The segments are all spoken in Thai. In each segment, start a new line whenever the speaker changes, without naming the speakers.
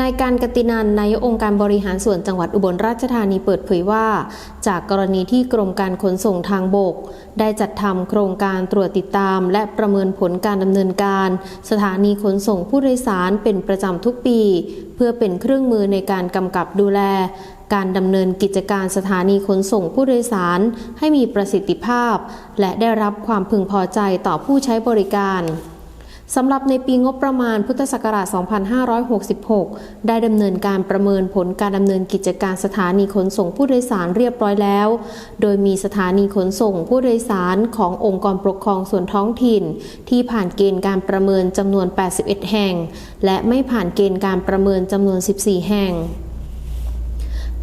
นายการกตินันนายกองค์การบริหารส่วนจังหวัดอุบลราชธานีเปิดเผยว่า จากกรณีที่กรมการขนส่งทางบก ได้จัดทำโครงการตรวจติดตาม และประเมินผลการดำเนินการ สถานีขนส่งผู้โดยสารเป็นประจำทุกปี เพื่อเป็นเครื่องมือในการกำกับดูแล การดำเนินกิจการสถานีขนส่งผู้โดยสาร ให้มีประสิทธิภาพ และได้รับความพึงพอใจต่อผู้ใช้บริการ สำหรับในปีงบประมาณพุทธศักราช 2566 ได้ดำเนินการประเมินผลการดำเนินกิจการสถานีขนส่งผู้โดยสารเรียบร้อยแล้ว โดยมีสถานีขนส่งผู้โดยสารขององค์กรปกครองส่วนท้องถิ่น ที่ผ่านเกณฑ์การประเมินจำนวน 81 แห่ง และไม่ผ่านเกณฑ์การประเมินจำนวน 14 แห่ง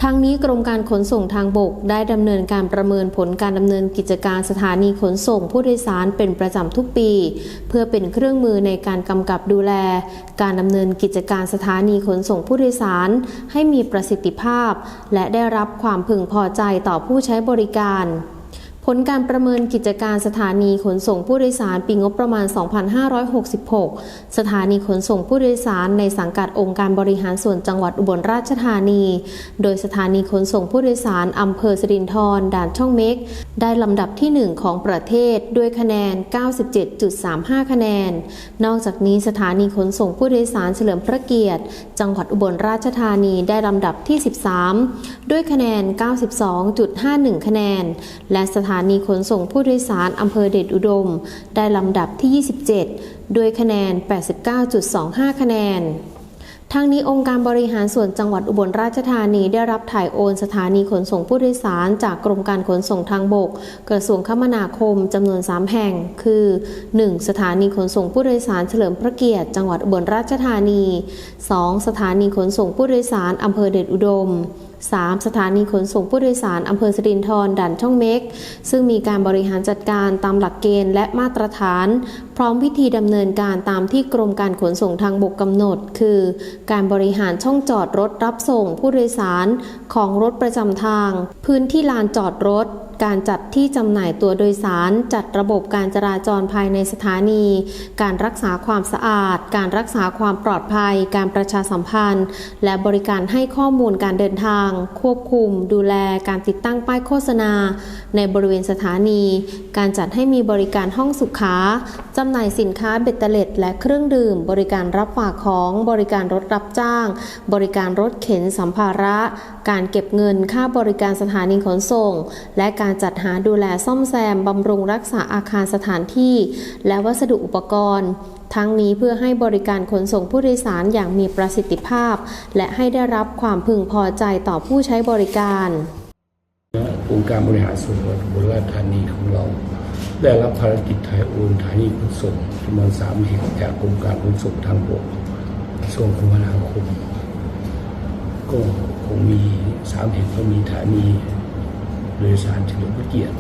ทั้งนี้กรมการขนส่งทางบกได้ดำเนินการประเมินผลการดำเนินกิจการสถานีขนส่งผู้โดยสารเป็นประจำทุกปี เพื่อเป็นเครื่องมือในการกำกับดูแล การดำเนินกิจการสถานีขนส่งผู้โดยสาร ให้มีประสิทธิภาพ และได้รับความพึงพอใจต่อผู้ใช้บริการ ลการประเมินกิจการสถานีขนส่งผู้โดยสารปีงบประมาณ 2566 สถานีขนส่งผู้โดยสารในสังกัดองค์การบริหารส่วนจังหวัดอุบลราชธานี โดยสถานีขนส่งผู้โดยสารอำเภอสิรินธรด่านช่องเม็กได้ลำดับที่ 1 ของประเทศด้วยคะแนน 97.35 คะแนน นอกจากนี้สถานีขนส่งผู้โดยสารเฉลิมพระเกียรติ จังหวัดอุบลราชธานีได้ลำดับที่ 13 ด้วยคะแนน 92.51 คะแนน และสถานีขนส่งผู้โดยสารอำเภอเดชอุดม ได้ลำดับที่ 27 ด้วยคะแนน 89.25 คะแนน ทางนี้องค์การบริหารส่วนจังหวัดอุบลราชธานีได้รับถ่ายโอนสถานีขนส่งผู้โดยสาร จากกรมการขนส่งทางบก กระทรวงคมนาคมจำนวน 3 แห่ง คือ 1. สถานีขนส่งผู้โดยสารเฉลิมพระเกียรติจังหวัดอุบลราชธานี 2. สถานีขนส่งผู้โดยสารอำเภอเดชอุดม 3. สถานีขนส่งผู้โดยสารอำเภอสิรินธรด่านช่องเม็ก ซึ่งมีการบริหารจัดการตามหลักเกณฑ์และมาตรฐาน พร้อมวิธีดำเนินการตามที่กรมการขนส่งทางบกกำหนด คือ การบริหารช่องจอดรถรับส่งผู้โดยสารของรถประจำทาง พื้นที่ลานจอดรถ การจัดที่จำหน่ายตัวโดยสาร จัดระบบการจราจรภายในสถานี การรักษาความสะอาด การรักษาความปลอดภัย การประชาสัมพันธ์ และบริการให้ข้อมูลการเดินทาง ควบคุม ดูแล การติดตั้งป้ายโฆษณา ในบริเวณสถานี การจัดให้มีบริการห้องสุขาจำหน่ายสินค้าเบ็ดเตล็ด และเครื่องดื่ม บริการรับฝากของบริการรถรับจ้าง บริการรถเข็นสัมภาระ การเก็บเงินค่าบริการสถานีขนส่ง และการจัดหาดูแลซ่อมแซมบำรุงรักษาอาคารสถานที่ และวัสดุอุปกรณ์ ทั้งนี้เพื่อให้บริการขนส่งผู้โดยสารอย่างมีประสิทธิภาพ และให้ได้รับความพึงพอใจต่อผู้ใช้บริการ
องค์การบริหารส่วนจังหวัดอุบราชธานีของเรา ได้รับภารกิจถ่ายโอนสถานีขนส่งจำนวนสามแห่งจากกรมการขนส่งทางบกกระทรวงคมนาคมก็คงมีสามแห่งก็มีสถานี โดยสารเฉลิมพระเกียรติ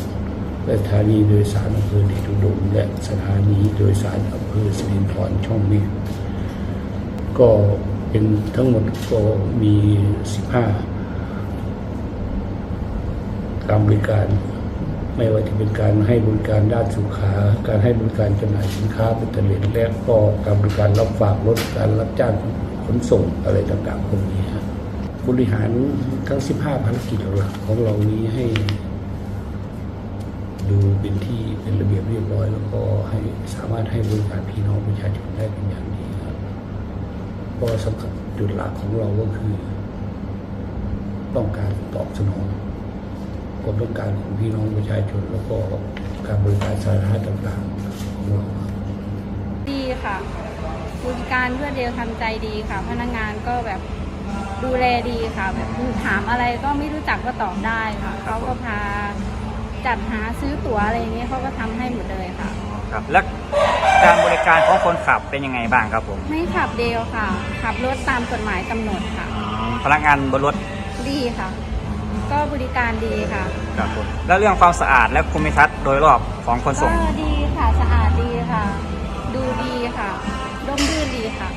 และสถานีโดยสารอำเภอเดชอุดมและสถานีโดยสารอำเภอสิรินธรช่องเมฆก็เป็นทั้งหมดก็มี 15 การบริการ ไม่ว่าจะเป็นการให้บริการด้านสุขา การให้บริการจำหน่ายสินค้าเป็นเตล็ดและก็การบริการรับฝากรถการรับจ้างขนส่งอะไรต่างๆพวกนี้ฮะบ ริหารทั้ง 15ภารกิจหลักของเรานี้ให้ ดูเป็นที่เป็นระเบียบเรียบร้อย แล้วก็ให้สามารถให้บริการพี่น้องประชาชนได้เป็นอย่างดีครับก็สำคัญจุดหลักของเราก็คือ ต้องการตอบสนองความต้องการของพี่น้องประชาชน แล้วก็การบริการสาธารณะต่างๆของเรา
ดีค่ะบริการรวดเร็วทันใจดีค่ะ พนักงานก็แบบ ดูแลดีค่ะแบบถามอะไรก็ไม่รู้จักก็ตอบได้ค่ะเขาก็พาจัดหาซื้อตั๋วอะไรอย่างเงี้ยเขาก็ทำให้หมดเลยค่ะ
ครับ แล้วการบริการของคนขับเป็นยังไงบ้างครับผม
ไม่ขับเร็วค่ะ ขับรถตามกฎหมายกำหนดค่ะ
อืมพนักงานบนรถ
ดีค่ะ ก็บริการดีค่ะ
ครับผมแล้วเรื่องความสะอาดและภูมิทัศน์โดยรอบของขนส่ง
ก็ดีค่ะสะอาดดีค่ะ ดูดีค่ะร่มรื่นดีค่ะ